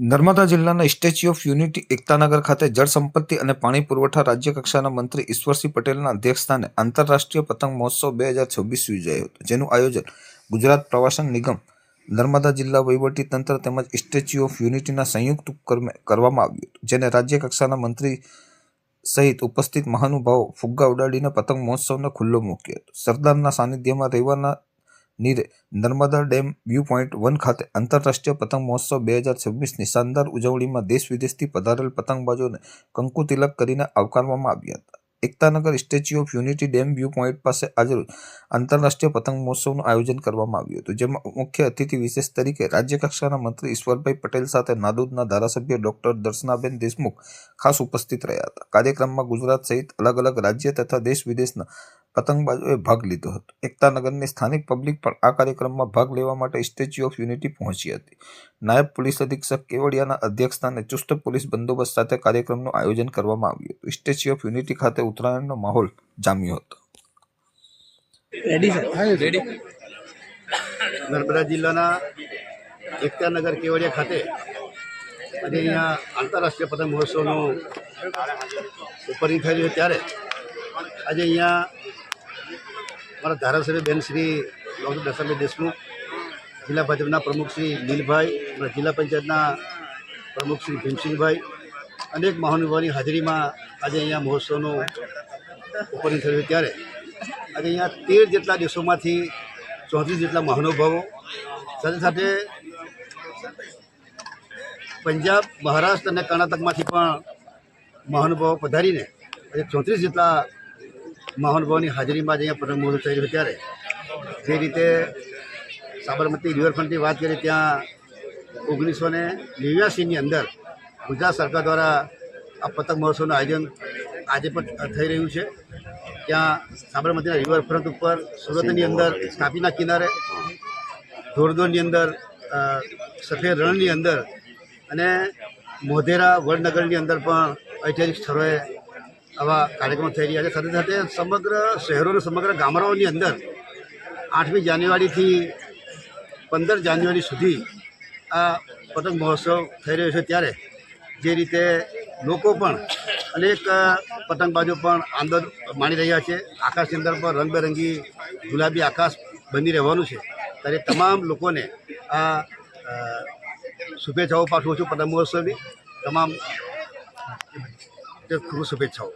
નર્મદા જિલ્લાના statue of unity Ektanagar ખાતે જળ સંપત્તિ અને પાણી પુરવઠા રાજ્ય કક્ષાના મંત્રી ઈશ્વરસિંહ પટેલના અધ્યક્ષસ્થાને આંતરરાષ્ટ્રીય પતંગ મહોત્સવ બે હજાર છવ્વીસ યોજાયો હતો, જેનું આયોજન ગુજરાત પ્રવાસન નિગમ, નર્મદા જિલ્લા તંત્ર તેમજ સ્ટેચ્યુ ઓફ યુનિટીના સંયુક્ત ઉપક્રમે કરવામાં આવ્યું હતું, જેને રાજ્ય કક્ષાના મંત્રી સહિત ઉપસ્થિત મહાનુભાવો ફુગ્ગા ઉડાડીને પતંગ મહોત્સવને ખુલ્લો મૂક્યો હતો. સરદારના સાનિધ્યમાં રહેવાના નીરે નર્મદા ડેમ વ્યૂ પોઈન્ટ વન ખાતે આંતરરાષ્ટ્રીય પતંગ મહોત્સવ બે હજાર છવ્વીસની શાનદાર ઉજવણીમાં દેશ વિદેશથી પધારેલ પતંગબાજોને કંકુ તિલક કરીને આવકારવામાં આવ્યા હતા. Ektanagar statue of unity dam view point પાસે આજરોજ આંતરરાષ્ટ્રીય પતંગ મહોત્સવનું આયોજન કરવામાં આવ્યું હતું, જેમાં મુખ્ય અતિથિ વિશેષ તરીકે રાજ્ય કક્ષાના મંત્રી ઈશ્વરભાઈ પટેલ સાથે નાદુદના ધારાસભ્ય ડોક્ટર દર્શનાબેન દેશમુખ ખાસ ઉપસ્થિત રહ્યા હતા. કાર્યક્રમમાં ગુજરાત સહિત અલગ અલગ રાજ્ય તથા દેશ વિદેશના પતંગબાજોએ ભાગ લીધો હતો. એકતાનગરની સ્થાનિક પબ્લિક પણ આ કાર્યક્રમમાં ભાગ લેવા માટે સ્ટેચ્યુ ઓફ યુનિટી પહોંચી હતી. નાયબ પોલીસ અધિક્ષક કેવડિયાના અધ્યક્ષસ્થાને ચુસ્ત પોલીસ બંદોબસ્ત સાથે કાર્યક્રમનું આયોજન કરવામાં આવ્યું હતું. સ્ટેચ્યુ ઓફ યુનિટી ખાતે ઉત્તરાયણનો માહોલ જામ્યો હતો. રેડી સર રેડી નર્મદા જિલ્લાના એકતાનગર કેવડિયા ખાતે આજે અહીંયા આંતરરાષ્ટ્રીય પતંગ મહોત્સવનું ઓપનિંગ છે ત્યારે. આજે અહીંયા મારા ધારાસભ્ય બેન શ્રી ડૉક્ટર દર્શનભાઈ દેશમુખ, જિલ્લા ભાજપના પ્રમુખ શ્રી નીલભાઈ જિલ્લા પંચાયતના પ્રમુખ શ્રી ભીમસિંહભાઈ, અનેક મહાનુભાવની હાજરીમાં આજે અહીંયા મહોત્સવનું ઓપનિંગ થયું ત્યારે. આજે અહીંયા તેર જેટલા દેશોમાંથી ચોત્રીસ જેટલા મહાનુભાવો, સાથે સાથે પંજાબ, મહારાષ્ટ્ર અને કર્ણાટકમાંથી પણ મહાનુભાવો પધારીને આજે ચોત્રીસ જેટલા મહાનુભાવોની હાજરીમાં જ અહીંયા પતંગ મહોત્સવ થઈ રહ્યો ત્યારે. જે રીતે સાબરમતી રિવરફ્રન્ટની વાત કરીએ ત્યાં ઓગણીસો ને નેવ્યાસીની અંદર ગુજરાત સરકાર દ્વારા આ પતંગ મહોત્સવનું આયોજન આજે પણ થઈ રહ્યું છે. ત્યાં સાબરમતીના રિવરફ્રન્ટ ઉપર સુરતની અંદર તાપીના કિનારે ધોરદોરની અંદર સફેદ રણની અંદર અને મોઢેરા વડનગરની અંદર પણ ઐતિહાસિક સ્થળોએ આવા કાર્યક્રમો થઈ રહ્યા છે. સાથે સાથે સમગ્ર શહેરો અને સમગ્ર ગામડાઓની અંદર આઠમી જાન્યુઆરીથી પંદર જાન્યુઆરી સુધી આ પતંગ મહોત્સવ થઈ રહ્યો છે. ત્યારે જે રીતે લોકો પણ અનેક પતંગબાજો પણ આંદોલન માણી રહ્યા છે. આકાશની અંદર પણ રંગબેરંગી ગુલાબી આકાશ બની રહેવાનું છે. ત્યારે તમામ લોકોને આ શુભેચ્છાઓ પાઠવું છું પતંગ મહોત્સવની. તમામ ખૂબ શુભેચ્છાઓ.